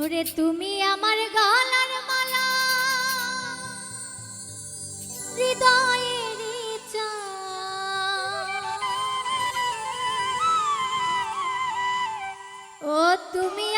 ওরে তুমি আমার গলার মালা। হৃদয়ের ও তুমি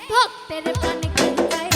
ভক্তের প্রাণ কে